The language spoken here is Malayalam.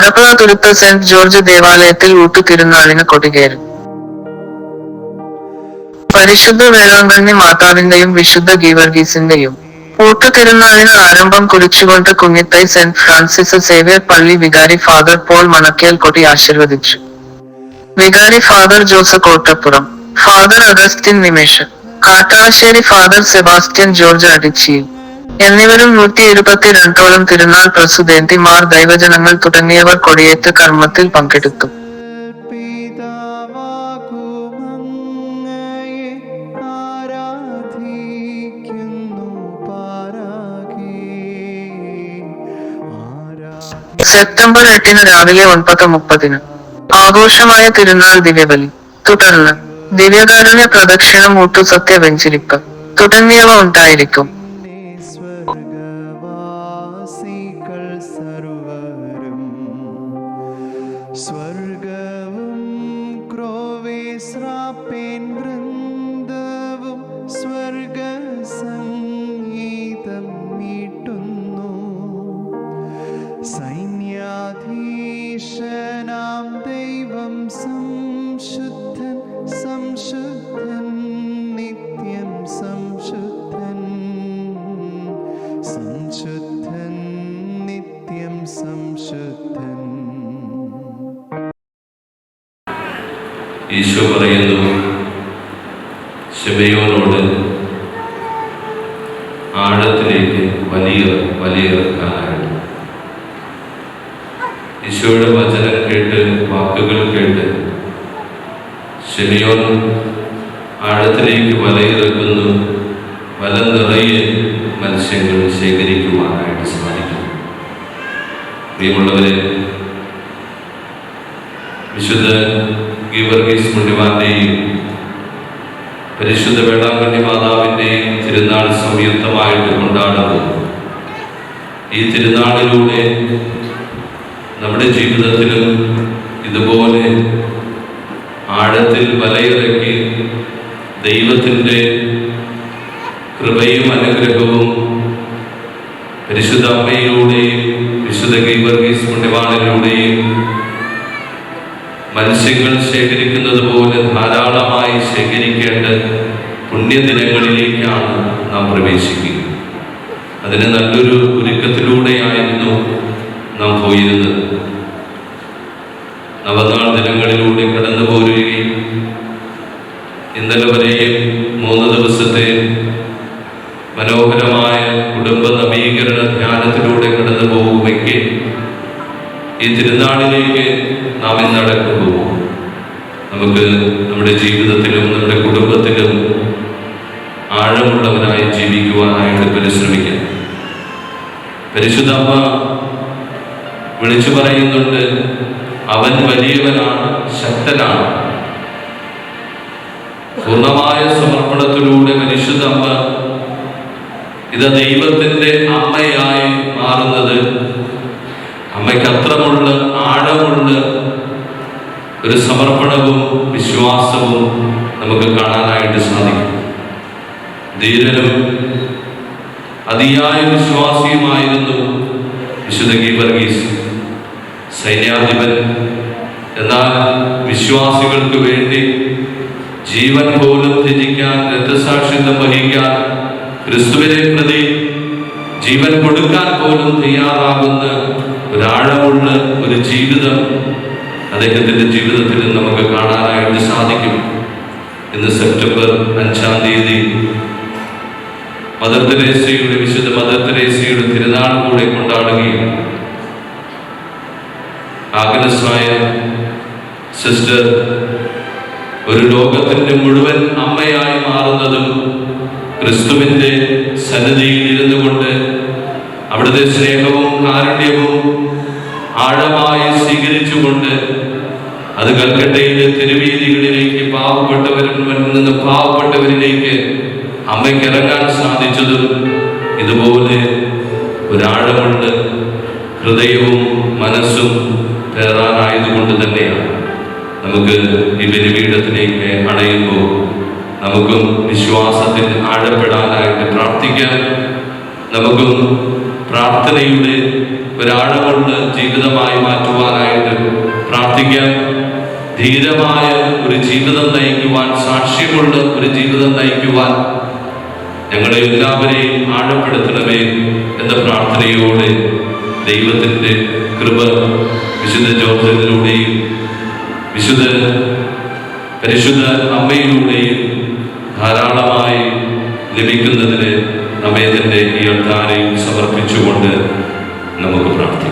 ആലപ്പുഴ തുരുത്ത് സെന്റ് ജോർജ് ദേവാലയത്തിൽ ഊട്ടു ഊട്ടുതിരുനാളിന് കൊടികേറും. പരിശുദ്ധ വേളാങ്കണ്ണി മാതാവിന്റെയും വിശുദ്ധ ഗീവർഗീസിന്റെയും ഊട്ടു ഊട്ടുതിരുനാളിന് ആരംഭം കുറിച്ചുകൊണ്ട് കുഞ്ഞിത്തൈ സെന്റ് ഫ്രാൻസിസ് സേവ്യർ പള്ളി വികാരി ഫാദർ പോൾ മണക്കേൽ കൊടി ആശീർവദിച്ചു. വികാരി father Jose Kottappuram father Augustine Nimesh Kattassery father Sebastian George Adichiyil. എന്നിവരും നൂറ്റി ഇരുപത്തിരണ്ടോളം തിരുനാൾ പ്രസുദേന്തിമാർ ദൈവജനങ്ങൾ തുടങ്ങിയവർ കൊടിയേറ്റ് കർമ്മത്തിൽ പങ്കെടുത്തു. സെപ്റ്റംബർ എട്ടിന് രാവിലെ ഒൻപത് മുപ്പതിന് ആഘോഷമായ തിരുനാൾ ദിവ്യബലി. തുടർന്ന് ദിവ്യകാരുണ്യ പ്രദക്ഷിണം ഊട്ടുസത്യ വെഞ്ചിരിപ്പ് തുടങ്ങിയവ ഉണ്ടായിരിക്കും. ക്രോവേശ്രാപ്പേൻ വൃന്ദവും സംഗീതം മീട്ടുന്നു സൈന്യാധീശനാം ദൈവം സംശുദ്ധൻ സംശുദ്ധൻ നിത്യം സംശുദ്ധൻ. സംശുദ്ധൻ നിത്യം സംശുദ്ധൻ. ഈശോ പറയുന്നു ശിവയോനോട് ആഴത്തിലേക്ക് വലിയ വലിയിറക്കാനായിട്ട് ഈശോയുടെ വചനം കേട്ട് വാക്കുകൾ കേട്ട് ശിവയോൻ ആഴത്തിലേക്ക് വലയിറക്കുന്നു വല നിറയെ മത്സ്യങ്ങൾ ശേഖരിക്കുവാനായിട്ട് സാധിക്കും പ്രിയമുള്ളവരെ വിശുദ്ധ ഗീവർഗീസ് മുണ്ടിമാന്റെയും പരിശുദ്ധ വേളാങ്കണ്ണി മാതാവിന്റെയും തിരുനാൾ സംയുക്തമായിട്ട് കൊണ്ടാടുന്നു ഈ തിരുനാളിലൂടെ നമ്മുടെ ജീവിതത്തിലും ഇതുപോലെ ആഴത്തിൽ വലയിറക്കി ദൈവത്തിന്റെ കൃപയും അനുഗ്രഹവും പരിശുദ്ധ അമ്മയിലൂടെയും വിശുദ്ധ ഗീവർഗീസ് പുണ്യവാണിലൂടെയും മത്സ്യങ്ങൾ ശേഖരിക്കുന്നത് പോലെ ധാരാളമായി ശേഖരിക്കേണ്ട പുണ്യദിനങ്ങളിലേക്കാണ് നാം പ്രവേശിക്കുക അതിന് നല്ലൊരു ഒരുക്കത്തിലൂടെയായിരുന്നു നാം പോയിരുന്നത്. നവനാൾ ദിനങ്ങളിലൂടെ കടന്നു പോരുകയും ഇന്നലെ വരെയും മൂന്ന് ദിവസത്തെ മനോഹരമായ കുടുംബ നവീകരണ ധ്യാനത്തിലൂടെ കടന്നു പോകുമെങ്കിൽ ഈ തിരുനാളിലേക്ക് നാം ഇന്നടക്കുമ്പോൾ നമുക്ക് നമ്മുടെ ജീവിതത്തിലും നമ്മുടെ കുടുംബത്തിലും ആഴമുള്ളവനായി ജീവിക്കുവാനായിട്ട് പരിശ്രമിക്കാം. പരിശുദ്ധമ്മ വിളിച്ചു പറയുന്നുണ്ട് അവൻ വലിയവനാണ് ശക്തനാണ്. പൂർണമായ സമർപ്പണത്തിലൂടെ പരിശുദ്ധമ്മ ഇത് ദൈവത്തിന്റെ അമ്മയായി മാറുന്നത് അമ്മയ്ക്ക് അത്രമുള്ള ആഴമുള്ള ഒരു സമർപ്പണവും വിശ്വാസവും നമുക്ക് കാണാനായിട്ട് സാധിക്കും. ധീരനും അതിയായ വിശ്വാസിയുമായിരുന്നു വിശുദ്ധ ഗീവർഗീസ് സൈന്യാധിപൻ. എന്നാൽ വിശ്വാസികൾക്ക് വേണ്ടി ജീവൻ പോലും ത്യജിക്കാൻ രക്തസാക്ഷിത്വം വഹിക്കാൻ ക്രിസ്തുവിനെ പ്രതി ജീവൻ കൊടുക്കാൻ പോലും തയ്യാറാകുന്ന ഒരാഴമുള്ള ഒരു ജീവിതം അദ്ദേഹത്തിന്റെ ജീവിതത്തിൽ നമുക്ക് കാണാനായിട്ട് സാധിക്കും ഇന്ന് സെപ്റ്റംബർ അഞ്ചാം തീയതി. മദർ തെരേസയുടെ വിശുദ്ധ മദർ തെരേസയുടെ തിരുനാൾ കൂടെ കൊണ്ടാടുകയും ആഗ്രസായ സിസ്റ്റർ ഒരു ലോകത്തിന്റെ മുഴുവൻ അമ്മയായി മാറുന്നതും ക്രിസ്തുവിന്റെ സന്നിധിയിൽ ഇരുന്നു കൊണ്ട് അവിടുത്തെ സ്നേഹവും കാരുണ്യവും ആഴമായി സ്വീകരിച്ചുകൊണ്ട് അത് കൽക്കട്ടയിലെ തെരുവീതികളിലേക്ക് പാവപ്പെട്ടവരിൽ നിന്ന് പാവപ്പെട്ടവരിലേക്ക് അമ്മയ്ക്ക് ഇറങ്ങാൻ സാധിച്ചതും ഇതുപോലെ ഒരാഴമുണ്ട്. ഹൃദയവും മനസ്സും കയറാനായതുകൊണ്ട് തന്നെയാണ്. നമുക്ക് ഈ ബലിപീഠത്തിലേക്ക് അണയുമ്പോൾ നമുക്കും വിശ്വാസത്തിൽ ആഴപ്പെടാനായിട്ട് പ്രാർത്ഥിക്കാം നമുക്കും പ്രാർത്ഥനയുടെ കൊണ്ട് ജീവിതമായി മാറ്റുവാനായിട്ട് പ്രാർത്ഥിക്കാൻ ധീരമായ ഒരു ജീവിതം നയിക്കുവാൻ സാക്ഷ്യമുള്ള ഒരു ജീവിതം നയിക്കുവാൻ ഞങ്ങളെ എല്ലാവരെയും ആഴപ്പെടുത്തണമേ എന്ന പ്രാർത്ഥനയോടെ ദൈവത്തിന്റെ കൃപ വിശുദ്ധ ജോസഫിലൂടെയും വിശുദ്ധ പരിശുദ്ധ അമ്മയിലൂടെയും ധാരാളമായി ലഭിക്കുന്നതിന് നമ്മെ ഈ അൾത്താരയും സമർപ്പിച്ചുകൊണ്ട് നമുക്ക് പ്രാർത്ഥിക്കാം.